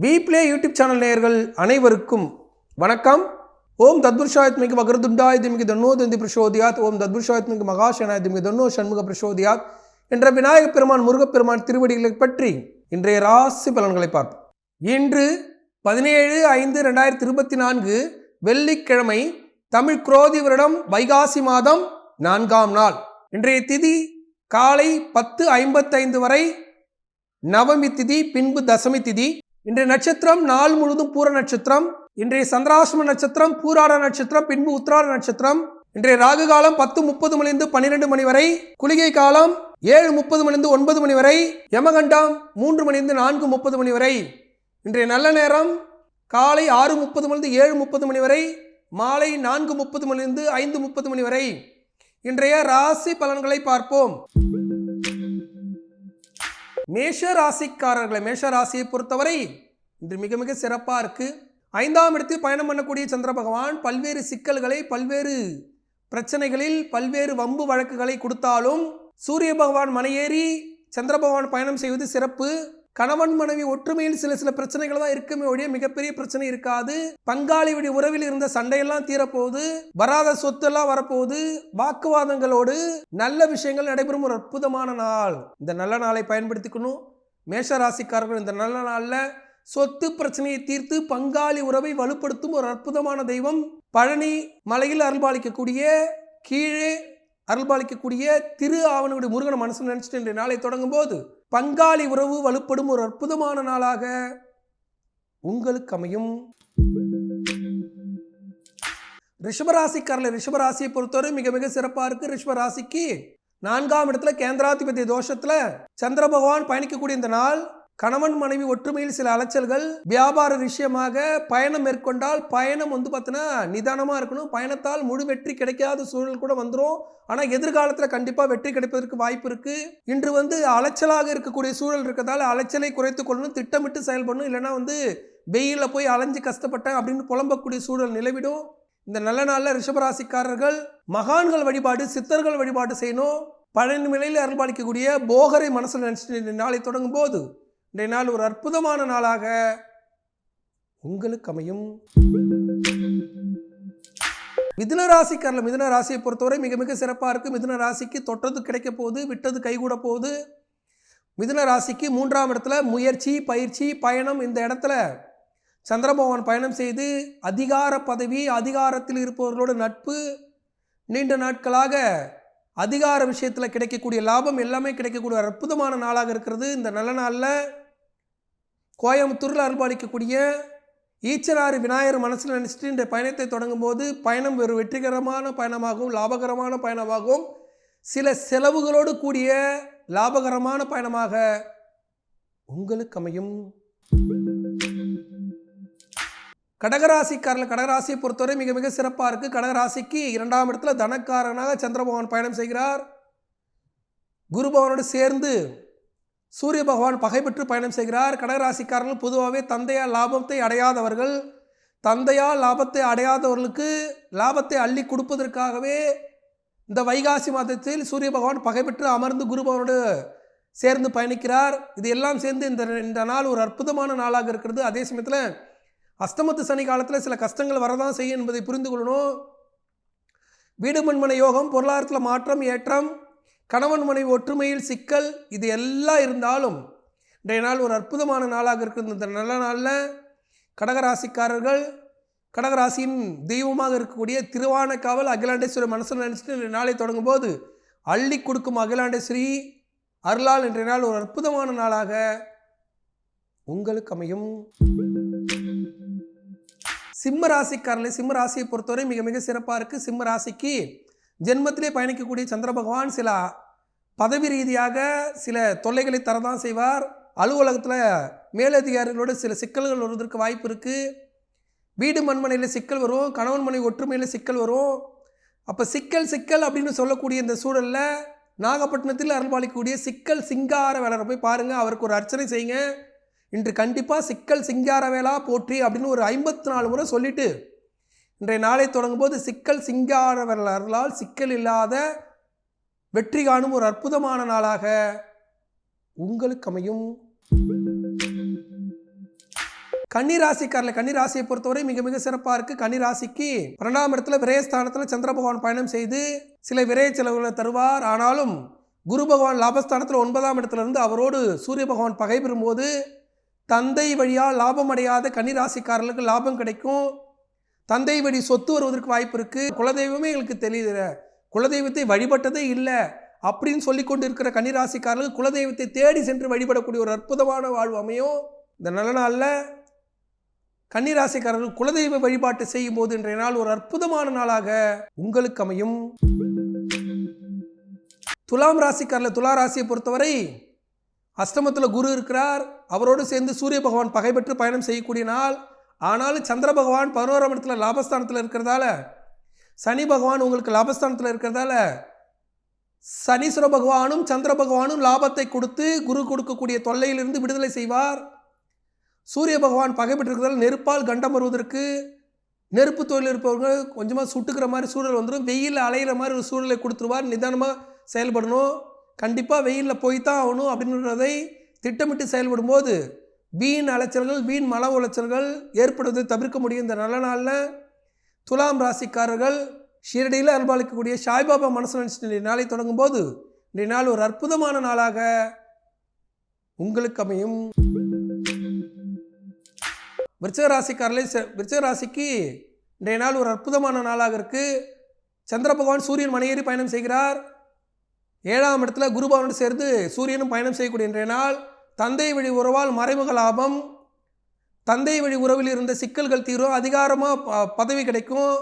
We play YouTube channel நேயர்கள் அனைவருக்கும் வணக்கம். ஓம் தத்புருஷாயத்மிக்கு வக்ரதுண்டாயத்மிக்கு தன்னோ தந்தி பிரசோதியாத். ஓம் தத்புருஷாயத்மிக்கு மகாசனாயத்மிக்கு தன்னோ சண்முக பிரசோதியாத் என்ற விநாயகப் பெருமான் முருகப்பெருமான் திருவடிகளை பற்றி இன்றைய ராசி பலன்களை பார்ப்போம். இன்று பதினேழு ஐந்து ரெண்டாயிரத்தி இருபத்தி நான்கு வெள்ளிக்கிழமை தமிழ் குரோதி வருடம் வைகாசி மாதம் நான்காம் நாள். இன்றைய திதி காலை பத்து ஐம்பத்தைந்து வரை நவமி திதி பின்பு தசமி திதி. இன்றைய நட்சத்திரம் நாள் முழுவதும் பூர நட்சத்திரம். இன்றைய சந்திராசிரம நட்சத்திரம் பூராட நட்சத்திரம் பின்பு உத்திராட நட்சத்திரம். இன்றைய ராகு காலம் பத்து முப்பது மணிலிருந்து பன்னிரெண்டு மணி வரை. குளிகை காலம் ஏழு முப்பது மணிலிருந்து ஒன்பது மணி வரை. யமகண்டம் மூன்று மணிலிருந்து நான்கு முப்பது மணி வரை. இன்றைய நல்ல நேரம் காலை ஆறு முப்பது மணிந்து ஏழு முப்பது மணி வரை. மாலை நான்கு முப்பது மணிலிருந்து ஐந்து முப்பது மணி வரை. இன்றைய ராசி பலன்களை பார்ப்போம். மேஷ ராசிக்காரர்களை மேஷ ராசியை பொறுத்தவரை இன்று மிக மிக சிறப்பாக இருக்குது ஐந்தாம் இடத்தில் பயணம் பண்ணக்கூடிய சந்திர பகவான் பல்வேறு சிக்கல்களை பல்வேறு பிரச்சனைகளில் பல்வேறு வம்பு வழக்குகளை கொடுத்தாலும் சூரிய பகவான் மலையேறி சந்திர பகவான் பயணம் செய்வது சிறப்பு. கணவன் மனைவி ஒற்றுமையில் சில சில பிரச்சனைகள் தான் இருக்குமே ஒழிய மிகப்பெரிய பிரச்சனை இருக்காது. பங்காளி வழி உறவில் இருந்த சண்டையெல்லாம் தீரப்போகுது. வராத சொத்தெல்லாம் வரப்போகுது. வாக்குவாதங்களோடு நல்ல விஷயங்கள் நடைபெறும் ஒரு அற்புதமான நாள். இந்த நல்ல நாளை பயன்படுத்திக்கணும். மேஷ ராசிக்காரர்கள் இந்த நல்ல நாளில் சொத்து பிரச்சனையை தீர்த்து பங்காளி உறவை வலுப்படுத்தும் ஒரு அற்புதமான தெய்வம். பழனி மலையில் அருள்பாலிக்கக்கூடிய கீழே அருள்பாலிக்கக்கூடிய திரு ஆவணகுடி முருகன் மனசு நினச்சிட்டு இன்றைய நாளை தொடங்கும் போது பங்காளி உறவு வலுப்படும் ஒரு அற்புதமான நாளாக உங்களுக்கு அமையும். ரிஷபராசிக்காரில் ரிஷபராசியை பொறுத்தவரை மிக மிக சிறப்பாக இருக்கு. ரிஷபராசிக்கு நான்காம் இடத்துல கேந்திராதிபதி தோஷத்துல சந்திர பகவான் பயணிக்கக்கூடிய இந்த நாள் கணவன் மனைவி ஒற்றுமையில் சில அலைச்சல்கள் வியாபார விஷயமாக பயணம் மேற்கொண்டால் பயணம் வந்து பார்த்தீங்கன்னா நிதானமாக இருக்கணும். பயணத்தால் முழு வெற்றி கிடைக்காத சூழல் கூட வந்துடும் ஆனால் எதிர்காலத்தில் கண்டிப்பாக வெற்றி கிடைப்பதற்கு வாய்ப்பு இருக்குது இன்று வந்து அலைச்சலாக இருக்கக்கூடிய சூழல் இருக்கிறதால அலைச்சலை குறைத்து கொள்ளணும் திட்டமிட்டு செயல்படணும். இல்லைன்னா வந்து வெயிலில் போய் அலைஞ்சு கஷ்டப்பட்டேன் அப்படின்னு புலம்பக்கூடிய சூழல் நிலவிடும். இந்த நல்ல நாளில் ரிஷபராசிக்காரர்கள் மகான்கள் வழிபாடு சித்தர்கள் வழிபாடு செய்யணும். பழனி நிலையில் அருள்பாலிக்கக்கூடிய போகரை மனசில் நினச்சிட்டு நாளை தொடங்கும் போது இன்றைய நாள் ஒரு அற்புதமான நாளாக உங்களுக்கு அமையும் மிதுன ராசிக்காரில் மிதுன ராசியை பொறுத்தவரை மிக மிக சிறப்பாக இருக்குது மிதுன ராசிக்கு தொட்டது கிடைக்க போகுது விட்டது கைகூட போகுது. மிதுன ராசிக்கு மூன்றாம் இடத்துல முயற்சி பயிற்சி பயணம். இந்த இடத்துல சந்திரபகவான் பயணம் செய்து அதிகார பதவி அதிகாரத்தில் இருப்பவர்களோட நட்பு நீண்ட நாட்களாக அதிகார விஷயத்தில் கிடைக்கக்கூடிய லாபம் எல்லாமே கிடைக்கக்கூடிய ஒரு அற்புதமான நாளாக இருக்கிறது. இந்த நல்ல நாளில் கோயம்புத்தூரில் அருள்பாலிக்கக்கூடிய ஈச்சராறு விநாயகர் மனசில் நினச்சிட்டு இந்த பயணத்தை தொடங்கும்போது பயணம் ஒரு வெற்றிகரமான பயணமாகவும் லாபகரமான பயணமாகவும் சில செலவுகளோடு கூடிய லாபகரமான பயணமாக உங்களுக்கு அமையும். கடகராசிக்காரில் கடகராசியை பொறுத்தவரை மிக மிக சிறப்பாக இருக்குது கடகராசிக்கு இரண்டாம் இடத்துல தனக்காரனாக சந்திரபகவான் பயணம் செய்கிறார். குருபவனோடு சேர்ந்து சூரிய பகவான் பகைப்பற்று பயணம் செய்கிறார். கடகராசிக்காரர்கள் பொதுவாகவே தந்தையால் லாபத்தை அடையாதவர்கள். தந்தையால் லாபத்தை அடையாதவர்களுக்கு லாபத்தை அள்ளி கொடுப்பதற்காகவே இந்த வைகாசி மாதத்தில் சூரிய பகவான் பகை பெற்று அமர்ந்து குருபவனோடு சேர்ந்து பயணிக்கிறார். இது எல்லாம் சேர்ந்து இந்த இந்த நாள் ஒரு அற்புதமான நாளாக இருக்கிறது. அதே சமயத்தில் அஸ்தமத்து சனி காலத்தில் சில கஷ்டங்கள் வரதான் செய்யும் என்பதை புரிந்து கொள்ளணும். வீடு மண்மனை யோகம் பொருளாதாரத்தில் மாற்றம் ஏற்றம் கணவன் மனைவி ஒற்றுமையில் சிக்கல் இது எல்லாம் இருந்தாலும் இன்றைய நாள் ஒரு அற்புதமான நாளாக இருக்கிறது. இந்த நல்ல நாளில் கடகராசிக்காரர்கள் கடகராசியின் தெய்வமாக இருக்கக்கூடிய திருவானக்காவல் அகிலாண்டேஸ்வரி மனசில் நினச்சிட்டு இன்றைய நாளை தொடங்கும் போது அள்ளி கொடுக்கும் அகிலாண்டேஸ்வரி அருளால் இன்றைய நாள் ஒரு அற்புதமான நாளாக உங்களுக்கு அமையும். சிம்ம ராசிக்காரர்கள் சிம்ம ராசியை பொறுத்தவரை மிக மிக சிறப்பாக இருக்குது சிம்ம ராசிக்கு ஜென்மத்திலே பயணிக்கக்கூடிய சந்திர பகவான் சில பதவி ரீதியாக சில தொல்லைகளை தரதான் செய்வார். அலுவலகத்தில் மேலதிகாரிகளோட சில சிக்கல்கள் வருவதற்கு வாய்ப்பு இருக்குது வீடு மண்மனையில் சிக்கல் வரும் கணவன் மனை ஒற்றுமையில் சிக்கல் வரும். அப்போ சிக்கல் சிக்கல் அப்படின்னு சொல்லக்கூடிய இந்த சூழலில் நாகப்பட்டினத்தில் அருள்பாலிக்கக்கூடிய சிக்கல் சிங்கார வேலரை போய் பாருங்கள் அவருக்கு ஒரு அர்ச்சனை செய்யுங்க. இன்று கண்டிப்பாக சிக்கல் சிங்கார வேளா போற்றி அப்படின்னு ஒரு ஐம்பத்தி நாலு முறை சொல்லிவிட்டு இன்றைய நாளை தொடங்கும் போது சிக்கல் சிங்காரவர்களால் சிக்கல் இல்லாத வெற்றி காணும் ஒரு அற்புதமான நாளாக உங்களுக்கு அமையும். கன்னிராசிக்காரில் கன்னிராசியை பொறுத்தவரை மிக மிக சிறப்பாக இருக்குது கன்னிராசிக்கு பன்னெண்டாம் இடத்துல விரயஸ்தானத்தில் சந்திர பகவான் பயணம் செய்து சில விரய செலவுகளை தருவார். ஆனாலும் குரு பகவான் லாபஸ்தானத்தில் ஒன்பதாம் இடத்துல இருந்து அவரோடு சூரிய பகவான் பகை பெறும்போது தந்தை வழியாக லாபம் அடையாத கன்னிராசிக்காரர்களுக்கு லாபம் கிடைக்கும். தந்தை வழி சொத்து வருவதற்கு வாய்ப்பு இருக்குது குலதெய்வமே எங்களுக்கு தெரியல குலதெய்வத்தை வழிபட்டதே இல்லை அப்படின்னு சொல்லி கொண்டு இருக்கிற கன்னிராசிக்காரர்கள் குலதெய்வத்தை தேடி சென்று வழிபடக்கூடிய ஒரு அற்புதமான வாழ்வு அமையும். இந்த நல்ல நாளில் கன்னிராசிக்காரர்கள் குலதெய்வ வழிபாட்டை செய்யும் போது இன்றைய நாள் ஒரு அற்புதமான நாளாக உங்களுக்கு அமையும். துலாம் ராசிக்காரில் துலா ராசியை பொறுத்தவரை அஷ்டமத்தில் குரு இருக்கிறார். அவரோடு சேர்ந்து சூரிய பகவான் பகை பெற்று பயணம் செய்யக்கூடிய நாள். ஆனாலும் சந்திர பகவான் பதினோராம் இடத்துல லாபஸ்தானத்தில் இருக்கிறதால சனி பகவான் உங்களுக்கு லாபஸ்தானத்தில் இருக்கிறதால சனீஸ்வர பகவானும் சந்திர பகவானும் லாபத்தை கொடுத்து குரு கொடுக்கக்கூடிய தொல்லையிலிருந்து விடுதலை செய்வார். சூரிய பகவான் பகைப்பட்டிருக்கிறதால் நெருப்பால் கண்டம் வருவதற்கு நெருப்பு தொழில் இருப்பவர்கள் கொஞ்சமாக சுட்டுக்கிற மாதிரி சூழல் வந்துடும் வெயிலில் அலையிற மாதிரி ஒரு சூழலை கொடுத்துருவார். நிதானமாக செயல்படணும். கண்டிப்பாக வெயிலில் போய் தான் ஆகணும் அப்படின்றதை திட்டமிட்டு செயல்படும்போது வீண் அலைச்சல்கள் வீண் மன உளைச்சல்கள் ஏற்படுவதை தவிர்க்க முடியும். இந்த நல்ல நாளில் துலாம் ராசிக்காரர்கள் ஷீரடியில் அன்பாளிக்கக்கூடிய சாய்பாபா மனசு நினச்சிட்டு நாளை தொடங்கும் போது இன்றைய நாள் ஒரு அற்புதமான நாளாக உங்களுக்கு அமையும். விருச்சக ராசிக்காரர்களே ச- ராசிக்கு இன்றைய நாள் ஒரு அற்புதமான நாளாக இருக்குது சந்திர பகவான் சூரியன் மனையேறி பயணம் செய்கிறார். ஏழாம் இடத்துல குருபவனோடு சேர்ந்து சூரியனும் பயணம் செய்யக்கூடிய இன்றைய நாள். தந்தை வழி உறவால் மறைமுக லாபம். தந்தை வழி உறவில் இருந்த சிக்கல்கள் தீரும் அதிகாரமாக ப பதவி கிடைக்கும்.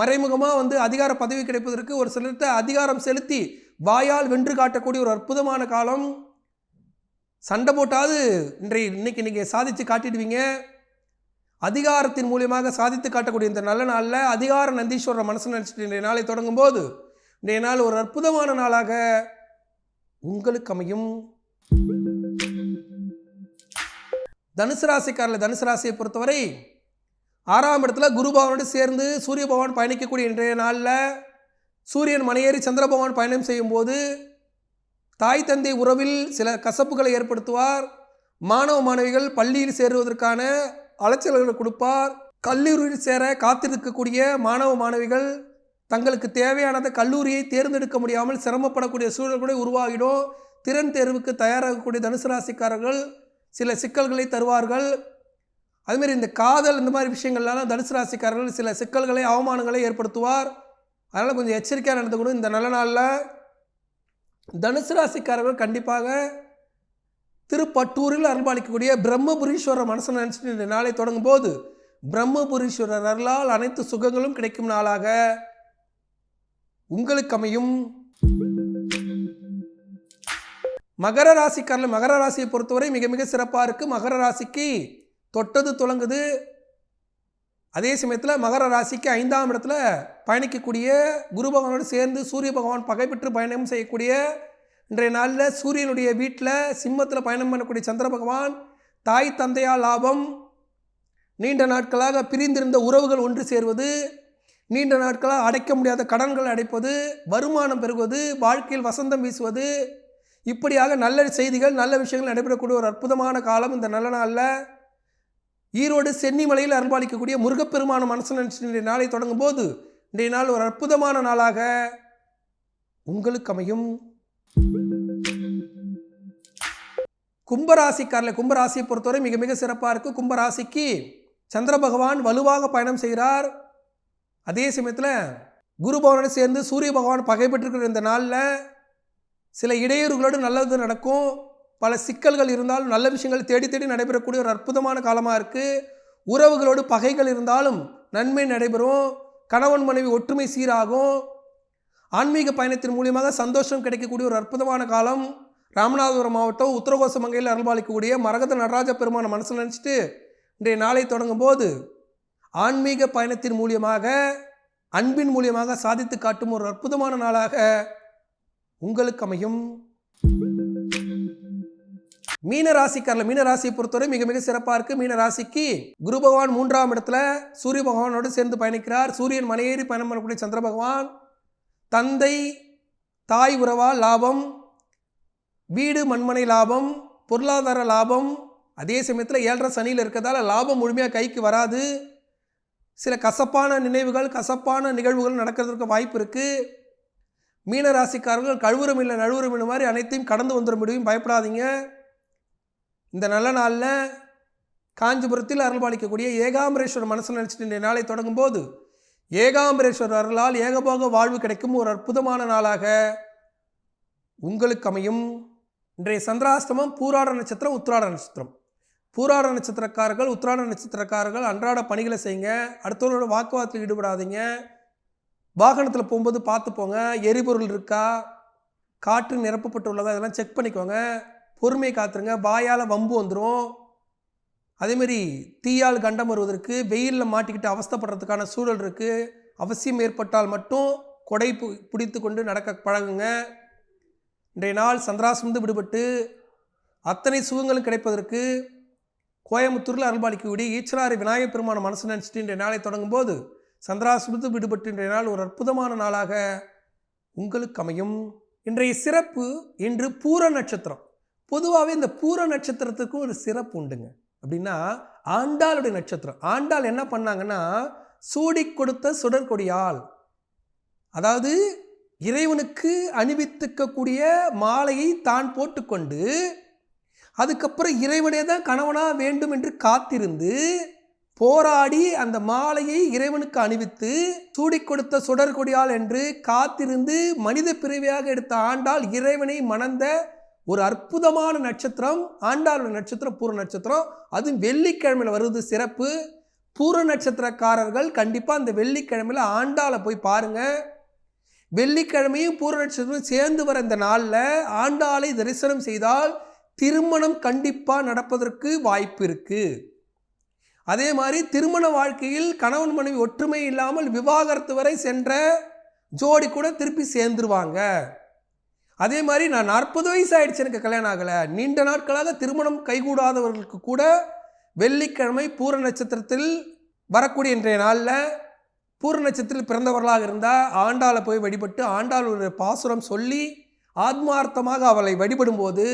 மறைமுகமாக வந்து அதிகார பதவி கிடைப்பதற்கு ஒரு சிலர்கிட்ட அதிகாரம் செலுத்தி வாயால் வென்று காட்டக்கூடிய ஒரு அற்புதமான காலம். சண்டை போட்டாவது இன்றைய இன்னைக்கு நீங்கள் சாதித்து காட்டிடுவீங்க. அதிகாரத்தின் மூலியமாக சாதித்து காட்டக்கூடிய இந்த நல்ல நாளில் அதிகார நந்தீஸ்வரர் மனசு நினச்சிட்டு இன்றைய நாளை தொடங்கும் போது இன்றைய நாள் ஒரு அற்புதமான நாளாக உங்களுக்கு அமையும். தனுசு ராசிக்காரில் தனுசு ராசியை பொறுத்தவரை ஆறாம் இடத்துல குரு பகவானோடு சேர்ந்து சூரிய பகவான் பயணிக்கக்கூடிய இன்றைய நாளில் சூரியன் மனையேறி சந்திர பகவான் பயணம் செய்யும்போது தாய் தந்தை உறவில் சில கசப்புகளை ஏற்படுத்துவார். மாணவ மாணவிகள் பள்ளியில் சேருவதற்கான அலைச்சல்களை கொடுப்பார். கல்லூரியில் சேர காத்திருக்கக்கூடிய மாணவ மாணவிகள் தங்களுக்கு தேவையானதை கல்லூரியை தேர்ந்தெடுக்க முடியாமல் சிரமப்படக்கூடிய சூழல் கூட உருவாகிடும். திறன் தேர்வுக்கு தயாராகக்கூடிய தனுசு ராசிக்காரர்கள் சில சிக்கல்களை தருவார்கள். அதுமாரி இந்த காதல் இந்த மாதிரி விஷயங்கள்லாம் தனுசு ராசிக்காரர்கள் சில சிக்கல்களை அவமானங்களை ஏற்படுத்துவார். அதனால் கொஞ்சம் எச்சரிக்கையாக நடந்துக்கணும். இந்த நல்ல நாளில் தனுசு ராசிக்காரர்கள் கண்டிப்பாக திருப்பட்டூரில் அருள்பாலிக்கக்கூடிய பிரம்மபுரீஸ்வரர் மனசை நினச்சிட்டு இந்த நாளை தொடங்கும் போது பிரம்மபுரீஸ்வரர் அருளால் அனைத்து சுகங்களும் கிடைக்கும் நாளாக. உங்களுக்கு அமையும் மகர ராசிக்காரில் மகர ராசியை பொறுத்தவரை மிக மிக சிறப்பாக இருக்குது மகர ராசிக்கு தொட்டது துலங்குது. அதே சமயத்தில் மகர ராசிக்கு ஐந்தாம் இடத்துல பயணிக்கக்கூடிய குரு பகவானோடு சேர்ந்து சூரிய பகவான் பகை பெற்று பயணம் செய்யக்கூடிய இன்றைய நாளில் சூரியனுடைய வீட்டில் சிம்மத்தில் பயணம் பண்ணக்கூடிய சந்திர பகவான் தாய் தந்தையால் லாபம் நீண்ட நாட்களாக பிரிந்திருந்த உறவுகள் ஒன்று சேர்வது நீண்ட நாட்களாக அடைக்க முடியாத கடன்கள் அடைப்பது வருமானம் பெறுவது வாழ்க்கையில் வசந்தம் வீசுவது இப்படியாக நல்ல செய்திகள் நல்ல விஷயங்கள் நடைபெறக்கூடிய ஒரு அற்புதமான காலம் இந்த நல்ல நாளில். ஈரோடு சென்னிமலையில் அருள்பாலிக்கக்கூடிய முருகப்பெருமான மனசு இன்றைய நாளை தொடங்கும் போது இன்றைய நாள் ஒரு அற்புதமான நாளாக உங்களுக்கு அமையும். கும்பராசிக்காரில் கும்பராசியை பொறுத்தவரை மிக மிக சிறப்பாக இருக்குது கும்பராசிக்கு சந்திர பகவான் வலுவாக பயணம் செய்கிறார். அதே சமயத்தில் குரு பகவானோடு சேர்ந்து சூரிய பகவான் பகை இந்த நாளில் சில இடையூறுகளோடு நல்லது நடக்கும். பல சிக்கல்கள் இருந்தாலும் நல்ல விஷயங்கள் தேடி தேடி நடைபெறக்கூடிய ஒரு அற்புதமான காலமாக இருக்குது உறவுகளோடு பகைகள் இருந்தாலும் நன்மை நடைபெறும். கணவன் மனைவி ஒற்றுமை சீராகும். ஆன்மீக பயணத்தின் மூலியமாக சந்தோஷம் கிடைக்கக்கூடிய ஒரு அற்புதமான காலம். ராமநாதபுரம் மாவட்டம் உத்தரகோச மங்கையில் அருள்பாலிக்கக்கூடிய மரகத நடராஜ பெருமான மனசில் நினச்சிட்டு இன்றைய நாளை தொடங்கும் போது ஆன்மீக பயணத்தின் மூலியமாக அன்பின் மூலியமாக சாதித்து காட்டும் ஒரு அற்புதமான நாளாக உங்களுக்கு அமையும். மீன ராசிக்காரில் மீன ராசியை பொறுத்தவரை மிக மிக சிறப்பாக இருக்குது மீன ராசிக்கு குரு பகவான் மூன்றாம் இடத்துல சூரிய பகவானோடு சேர்ந்து பயணிக்கிறார். சூரியன் மலையேறி பயணம் பண்ணக்கூடிய சந்திர பகவான். தந்தை தாய் உறவால் லாபம். வீடு மண்மனை லாபம். பொருளாதார லாபம். அதே சமயத்தில் ஏழரை சனியில் இருக்கிறதால லாபம் முழுமையாக கைக்கு வராது. சில கசப்பான நினைவுகள் கசப்பான நிகழ்வுகள் நடக்கிறதுக்கு வாய்ப்பு இருக்குது மீன ராசிக்காரர்கள் கழுவுரம் இல்லை நழுவுரம் இல்லை மாதிரி அனைத்தையும் கடந்து வந்துட முடியும். பயப்படாதீங்க. இந்த நல்ல நாளில் காஞ்சிபுரத்தில் அருள்பாலிக்கக்கூடிய ஏகாம்பரேஸ்வரர் மனசில் நினச்சிட்டு இந்த நாளை தொடங்கும் போது ஏகாம்பரேஸ்வரர் அருளால் ஏகபோக வாழ்வு கிடைக்கும் ஒரு அற்புதமான நாளாக உங்களுக்கு அமையும். இன்றைய சந்திராஸ்தமம் பூராட நட்சத்திரம் உத்திராட நட்சத்திரம். பூராட நட்சத்திரக்காரர்கள் உத்திராட நட்சத்திரக்காரர்கள் அன்றாட பணிகளை செய்யுங்க. அடுத்தவர்களோட வாக்குவாதத்தில் ஈடுபடாதீங்க. வாகனத்தில் போகும்போது பார்த்து போங்க. எரிபொருள் இருக்கா? காற்று நிரப்பப்பட்டு உள்ளதா? இதெல்லாம் செக் பண்ணிக்கோங்க. பொறுமையை காத்துருங்க. வாயால் வம்பு வந்துடும் அதேமாரி தீயால் கண்டம் வருவதற்கு வெயிலில் மாட்டிக்கிட்டு அவஸ்தப்படுறதுக்கான சூழல் இருக்குது அவசியம் ஏற்பட்டால் மட்டும் கொடை பிடித்து கொண்டு நடக்க பழகுங்க. இன்றைய நாள் சந்திராசிரமந்து விடுபட்டு அத்தனை சுகங்களும் கிடைப்பதற்கு கோயம்புத்தூரில் அருள்பாலிக்கக்கூடிய ஈச்சனாரி விநாயகப் பெருமான மனசு நினச்சிட்டு இன்றைய நாளை தொடங்கும் போது சந்திராசிரமத்து விடுபட்டு இன்றைய நாள் ஒரு அற்புதமான நாளாக உங்களுக்கு அமையும். இன்றைய சிறப்பு இன்று பூர நட்சத்திரம். பொதுவாகவே இந்த பூர நட்சத்திரத்துக்கும் ஒரு சிறப்பு உண்டுங்க. அப்படின்னா ஆண்டாளுடைய நட்சத்திரம். ஆண்டாள் என்ன பண்ணாங்கன்னா சூடி கொடுத்த சுடற்கொடியால் அதாவது இறைவனுக்கு அணிவித்துக்கக்கூடிய மாலையை தான் போட்டுக்கொண்டு அதுக்கப்புறம் இறைவனே தான் கணவனாக வேண்டும் என்று காத்திருந்து போராடி அந்த மாலையை இறைவனுக்கு அணிவித்து சூடி கொடுத்த சுடர்கொடியால் என்று காத்திருந்து மனித பிறவியாக எடுத்த ஆண்டாள் இறைவனை மணந்த ஒரு அற்புதமான நட்சத்திரம் ஆண்டாளுடைய நட்சத்திரம் பூர நட்சத்திரம். அதுவும் வெள்ளிக்கிழமையில் வருவது சிறப்பு. பூர நட்சத்திரக்காரர்கள் கண்டிப்பாக அந்த வெள்ளிக்கிழமையில் ஆண்டாளை போய் பாருங்கள் வெள்ளிக்கிழமையும் பூர நட்சத்திரமும் சேர்ந்து வர இந்த நாளில் ஆண்டாளை தரிசனம் செய்தால் திருமணம் கண்டிப்பாக நடப்பதற்கு வாய்ப்பு இருக்குது அதே மாதிரி திருமண வாழ்க்கையில் கணவன் மனைவி ஒற்றுமை இல்லாமல் விவாகரத்து வரை சென்ற ஜோடி கூட திருப்பி சேர்ந்துருவாங்க. அதே மாதிரி நான் நாற்பது வயசு ஆயிடுச்சு எனக்கு கல்யாணம் ஆகலை. நீண்ட நாட்களாக திருமணம் கைகூடாதவர்களுக்கு கூட வெள்ளிக்கிழமை பூர நட்சத்திரத்தில் வரக்கூடிய இன்றைய நாளில் பூர நட்சத்திரத்தில் பிறந்தவர்களாக இருந்தால் ஆண்டாளை போய் வழிபட்டு ஆண்டாளுடைய பாசுரம் சொல்லி ஆத்மார்த்தமாக அவளை வழிபடும்போது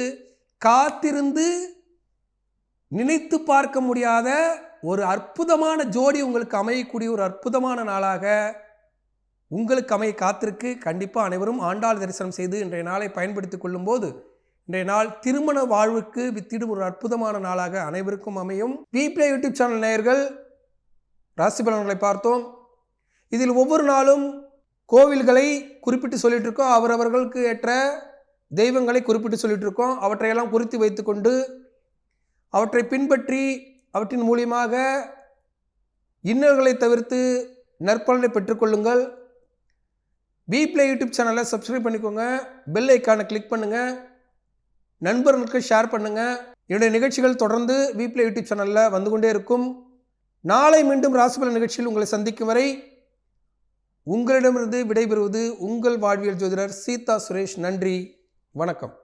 காத்திருந்து நினைத்து பார்க்க முடியாத ஒரு அற்புதமான ஜோடி உங்களுக்கு அமையக்கூடிய ஒரு அற்புதமான நாளாக உங்களுக்கு அமைய காத்திருக்கு. கண்டிப்பாக அனைவரும் ஆண்டாள் தரிசனம் செய்து இன்றைய நாளை பயன்படுத்தி கொள்ளும்போது இன்றைய நாள் திருமண வாழ்வுக்கு வித்திடும் ஒரு அற்புதமான நாளாக அனைவருக்கும் அமையும். பிபிஐ யூடியூப் சேனல் நேயர்கள் ராசி பலன்களை பார்த்தோம். இதில் ஒவ்வொரு நாளும் கோவில்களை குறிப்பிட்டு சொல்லிட்டு இருக்கோம் அவரவர்களுக்கு ஏற்ற தெய்வங்களை குறிப்பிட்டு சொல்லிட்டு இருக்கோம் அவற்றையெல்லாம் குறித்து வைத்துக்கொண்டு அவற்றை பின்பற்றி அவற்றின் மூலியமாக இன்னல்களை தவிர்த்து நற்பலனை பெற்றுக்கொள்ளுங்கள். பிப்ளே யூடியூப் சேனலை சப்ஸ்கிரைப் பண்ணிக்கோங்க. பெல் ஐக்கானை கிளிக் பண்ணுங்கள் நண்பர்களுக்கு ஷேர் பண்ணுங்கள் என்னுடைய நிகழ்ச்சிகள் தொடர்ந்து பிப்ளே யூடியூப் சேனலில் வந்து கொண்டே இருக்கும். நாளை மீண்டும் ராசிபல நிகழ்ச்சியில் உங்களை சந்திக்கும் வரை உங்களிடமிருந்து விடைபெறுவது உங்கள் வாழ்வியல் ஜோதிடர் சீதா சுரேஷ். நன்றி. வணக்கம்.